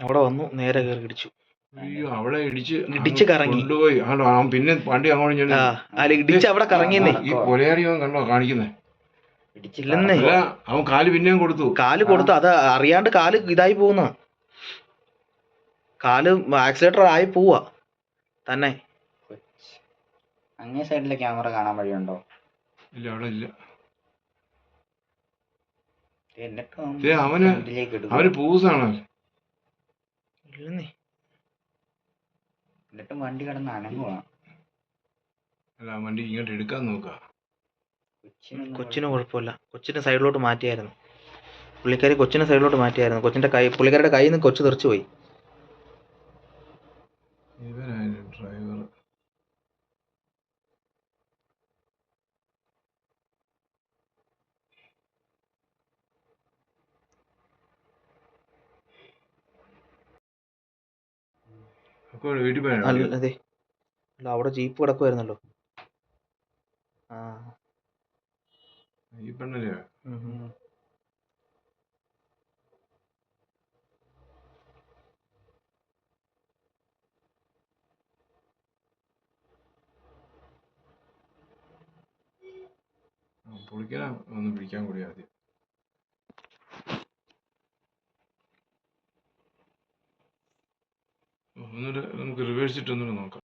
അവിടെ വന്നു നേരെ കയറി ഇടിച്ചു. അയ്യോ അവിടെ ഇടിച്ച് ഇടിച്ച് അങ്ങ് കറങ്ങി. കൊണ്ടുപോയി. പിന്നെ വണ്ടി അങ്ങോട്ട് അല്ല ഇടിച്ച് അവിടെ കറങ്ങിയെന്നേ. ഈ കണ്ടോ കാണിക്കുന്നേ? ഇല്ലെന്നേ അല്ല അവൻ കാൽ പിന്നെയും കൊടുത്തു. കാൽ കൊടുത്തു. അത് അറിയാണ്ട് കാൽ ഇതായി പോകുന്ന കാൽ ആക്സിലേറ്റർ ആയി പോവാ തന്നെ. അങ്ങേ സൈഡിലെ ക്യാമറ കാണാൻ വഴിയുണ്ടോ? ഇല്ല അവിടെ ഇല്ല. അവന്. അവന് പൂസാണ്. ഇല്ലെന്നേ എന്നിട്ടും വണ്ടി കിടന്ന് അനങ്ങുവാ. അല്ല വണ്ടി ഇങ്ങോട്ട് എടുക്കാൻ നോക്കുക കൊച്ചിന് കുഴപ്പമില്ല. കൊച്ചിനെ സൈഡിലോട്ട് മാറ്റിയായിരുന്നു. പുള്ളിക്കാരി കൊച്ചിനെ സൈഡിലോട്ട് മാറ്റിയായിരുന്നു. കൊച്ചിന്റെ കൈ പുള്ളിക്കാരുടെ കയ്യിൽ നിന്ന് കൊച്ചു തെറിച്ചു പോയി. അതെ. അല്ല അവിടെ ജീപ്പ് കിടക്കുമായിരുന്നല്ലോ ആ. ഒന്ന് പിടിക്കാൻ കൂടി ആദ്യം. ഒന്നുകൂടെ നമുക്ക് റിവേഴ്സ് ഇട്ട് ഒന്നുകൂടെ നോക്കാം.